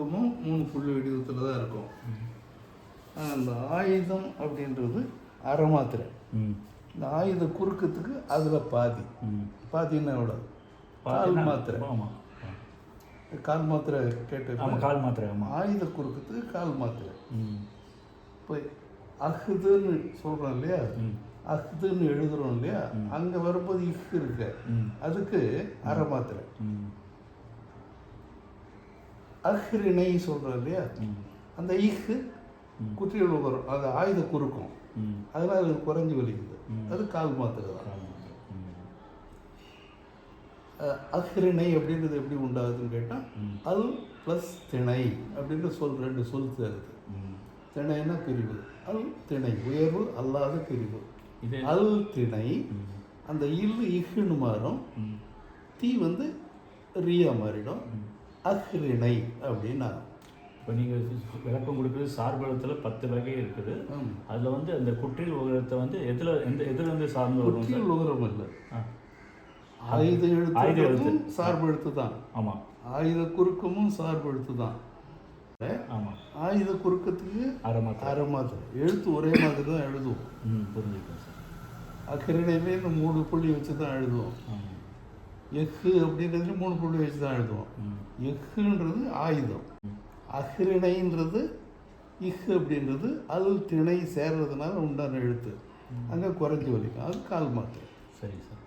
பக்கமும் மூணு புல் விடிதத்தில் தான் இருக்கும். அந்த ஆயுதம் அப்படின்றது அரை மாத்திரை. இந்த ஆயுத குறுக்கத்துக்கு அதில் பாதி. பாத்தின்னா எவ்வளோ கால் மாத்திரை. ஆமாம் கால் மாத்திரை கேட்டு கால் மாத்திரை ஆமாம் ஆயுத குறுக்கத்துக்கு கால் மாத்திரை. இப்போ அஹுதுன்னு சொல்கிறோம் இல்லையா? அஹுதுன்னு எழுதுறோம் இல்லையா? அங்கே வரும்போது இஹ் இருக்கு. அதுக்கு அரை மாத்திரை. அஹ்ரிணை சொல்கிறோம் இல்லையா? அந்த இஹ் குற்றியல் வரும் அது ஆயுத குறுக்கும். ம். அதனால் அது குறைஞ்சி வலிக்குது. அது கால் மாத்திரை தான். அஹ்ரிணை அப்படின்றது எப்படி உண்டாகுதுன்னு கேட்டால். அல் ப்ளஸ் திணை அப்படின்ற சொல் ரெண்டு சொல் சேருது. ம். திணைன்னா பிரிவு. அல் திணை உயர்வு அல்லாத பிரிவு. அல் திணை அந்த இல் இஹ்னு மாறும். தீ வந்து ரியா மாறிடும். அஹ்ரிணை அப்படின்னு. இப்போ நீங்கள் விளக்கம் கொடுக்குறது சார்பளத்தில் பத்து வகை இருக்குது. அதில் வந்து அந்த குற்றில் உகரத்தை வந்து எதில் எந்த எதில் வந்து சார்ந்து வரும் சார்? குற்றியல் உகரம் இல்லை. ஆ. ஆயுத எழுத்தும் சார்பு எழுத்து தான். ஆமாம் ஆயுத குறுக்கமும் சார்பு எழுத்து தான். ஆமாம் ஆயுத குறுக்கத்துக்கு அரை மாத்திரை அரை எழுத்து ஒரே மாதிரி தான் எழுதுவோம். ம் புரிஞ்சுக்கேன் சார். அக்கரணையிலே இந்த மூணு புள்ளி வச்சு தான் எழுதுவோம். எஃகு அப்படின்றதுல மூணு புள்ளி வச்சு தான் எழுதுவோம் எஃகுன்றது ஆயுதம். அஹ்ரிணைன்றது இஹ் அப்படின்றது அல் திணை சேர்றதுனால உண்டான எழுத்து. அங்கே குறைஞ்சி வலிக்கும். அது கால் மாத்திரை. சரி சார்.